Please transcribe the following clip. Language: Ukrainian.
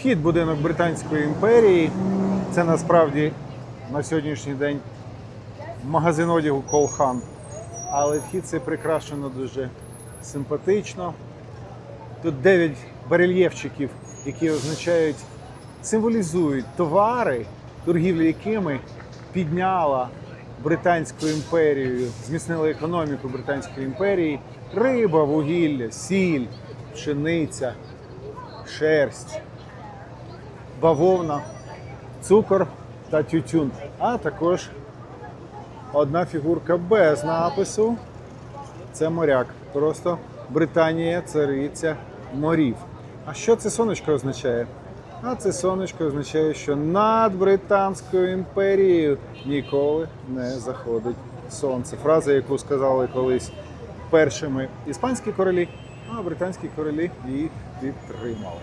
Вхід будинок Британської імперії. Це насправді на сьогоднішній день магазин одягу Колхан. Але вхід це прикрашено дуже симпатично. Тут 9 барельєфчиків, які означають, символізують товари, торгівля якими підняла Британську імперію, зміцнила економіку Британської імперії. Риба, вугілля, сіль, пшениця, шерсть, бавовна, цукор та тютюн. А також одна фігурка без напису. Це моряк. Просто Британія цариця морів. А що це сонечко означає? А це сонечко означає, що над Британською імперією ніколи не заходить сонце. Фраза, яку сказали колись першими іспанські королі, а британські королі її підтримали.